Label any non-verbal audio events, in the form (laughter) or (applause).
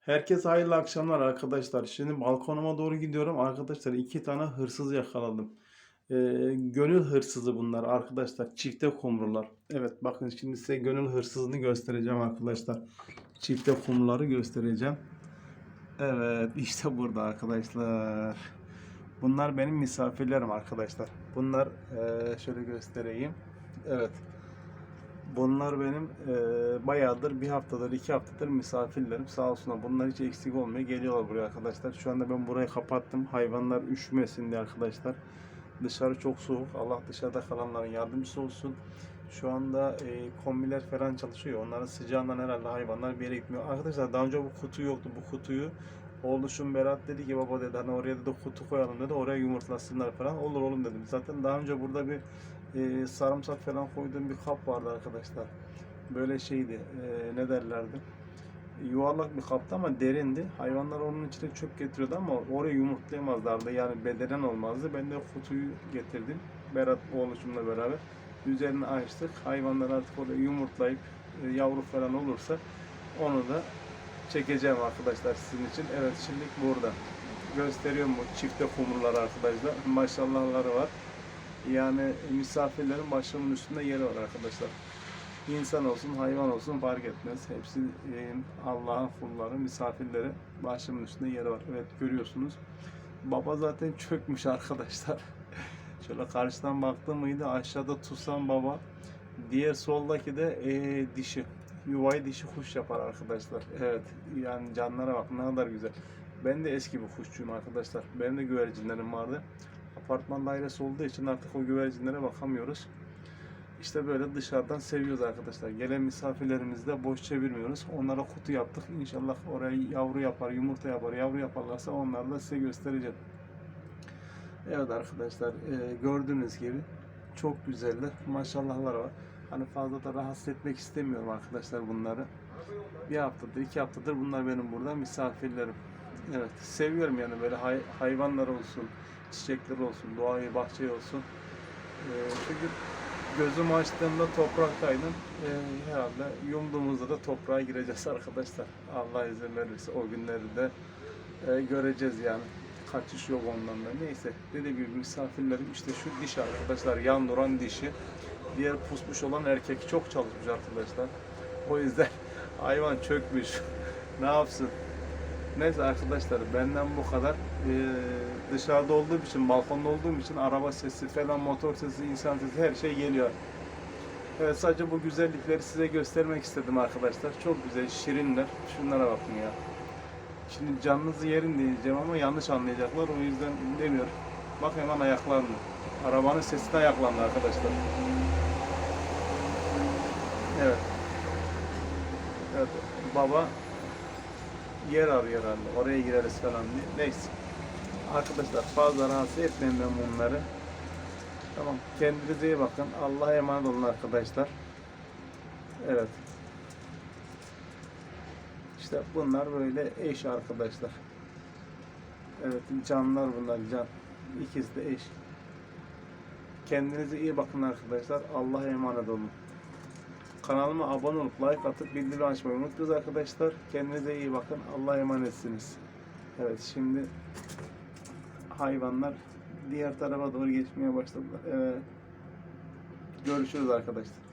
Herkese hayırlı akşamlar arkadaşlar. Şimdi balkonuma doğru gidiyorum. Arkadaşlar iki tane hırsız yakaladım. Ee, gönül hırsızı bunlar arkadaşlar. Çifte kumrular. Evet bakın şimdi size gönül hırsızını göstereceğim arkadaşlar. Çifte kumruları göstereceğim. Evet işte burada arkadaşlar. Bunlar benim misafirlerim arkadaşlar. Bunlar eee, şöyle göstereyim. Evet. Bunlar benim eee bayağıdır bir haftadır iki haftadır misafirlerim. Sağ olsunlar bunlar hiç eksik olmuyor. Geliyorlar buraya arkadaşlar. Şu anda ben burayı kapattım. Hayvanlar üşümesin diye arkadaşlar. Dışarı çok soğuk. Allah dışarıda kalanların yardımcısı olsun şu anda eee kombiler falan çalışıyor onların sıcağından herhalde hayvanlar bir yere gitmiyor arkadaşlar daha önce bu kutu yoktu bu kutuyu Oğluşum Berat dedi ki baba dedi hani oraya da kutu koyalım dedi oraya yumurtlasınlar falan olur oğlum dedim zaten daha önce burada bir e, sarımsak falan koyduğum bir kap vardı arkadaşlar. Böyle şeydi, e, ne derlerdi? Yuvarlak bir kaptı ama derindi. Hayvanlar onun içine çöp getiriyordu ama oraya yumurtlayamazlardı. Yani bedenen olmazdı. Ben de kutuyu getirdim. Berat oğluşumla beraber. Üzerini açtık. Hayvanlar artık orada yumurtlayıp e, yavru falan olursa onu da çekeceğim arkadaşlar sizin için. Evet şimdi burada. Gösteriyorum bu çifte kumrular arkadaşlar. Maşallahları var. Yani misafirlerin başımın üstünde yeri var arkadaşlar. İnsan olsun, hayvan olsun fark etmez. Hepsi e, Allah'ın kulları, misafirleri başımın üstünde yeri var. Evet görüyorsunuz. Baba zaten çökmüş arkadaşlar. Şöyle karşıdan baktım mıydı aşağıda Tusan baba. Diğer soldaki de e, dişi. Yuvayı dişi kuş yapar arkadaşlar. Evet yani canlara bak ne kadar güzel. Ben de eski bir kuşçuyum arkadaşlar. Benim de güvercinlerim vardı apartman dairesi olduğu için artık o güvercinlere bakamıyoruz. İşte böyle dışarıdan seviyoruz arkadaşlar. Gelen misafirlerimizi de boş çevirmiyoruz. Onlara kutu yaptık. İnşallah oraya yavru yapar, yumurta yapar, yavru yaparlarsa onları da size göstereceğim. Evet arkadaşlar e, gördüğünüz gibi çok güzeller. Maşallahlar var. Hani fazla da rahatsız etmek istemiyorum arkadaşlar bunları. Bir haftadır, iki haftadır bunlar benim burada misafirlerim. Evet, seviyorum yani böyle hay- hayvanlar olsun, çiçekler olsun, doğayı, bahçeyi olsun. Ee, çünkü gözümü açtığımda topraktaydım. Ee, herhalde yumduğumuzda da toprağa gireceğiz (laughs) arkadaşlar. Allah izin verirse o günleri de e, göreceğiz yani. Kaçış yok ondan da. Neyse dediğim gibi misafirlerim işte şu diş arkadaşlar yan duran dişi. Diğer pusmuş olan erkek çok çalışmış arkadaşlar. O yüzden (laughs) hayvan çökmüş. ne yapsın? Neyse arkadaşlar benden bu kadar. Ee, dışarıda olduğum için, balkonda olduğum için araba sesi falan, motor sesi, insan sesi her şey geliyor. Evet sadece bu güzellikleri size göstermek istedim arkadaşlar. Çok güzel, şirinler. Şunlara bakın ya. Şimdi canınızı yerin diyeceğim ama yanlış anlayacaklar. O yüzden demiyorum. Bak hemen ayaklandı. Arabanın sesi de ayaklandı arkadaşlar. Evet. Evet. Baba yer arıyor herhalde. Oraya gireriz falan diye. Neyse. Arkadaşlar fazla rahatsız etmeyin ben bunları. Tamam. Kendinize iyi bakın. Allah'a emanet olun arkadaşlar. Evet. İşte bunlar böyle eş arkadaşlar. Evet canlar bunlar can. İkisi de eş. Kendinize iyi bakın arkadaşlar. Allah'a emanet olun. Kanalıma abone olup like atıp bildirim açmayı unutmayın arkadaşlar. Kendinize iyi bakın. Allah'a emanetsiniz. Evet şimdi hayvanlar diğer tarafa doğru geçmeye başladılar. Evet. Görüşürüz arkadaşlar.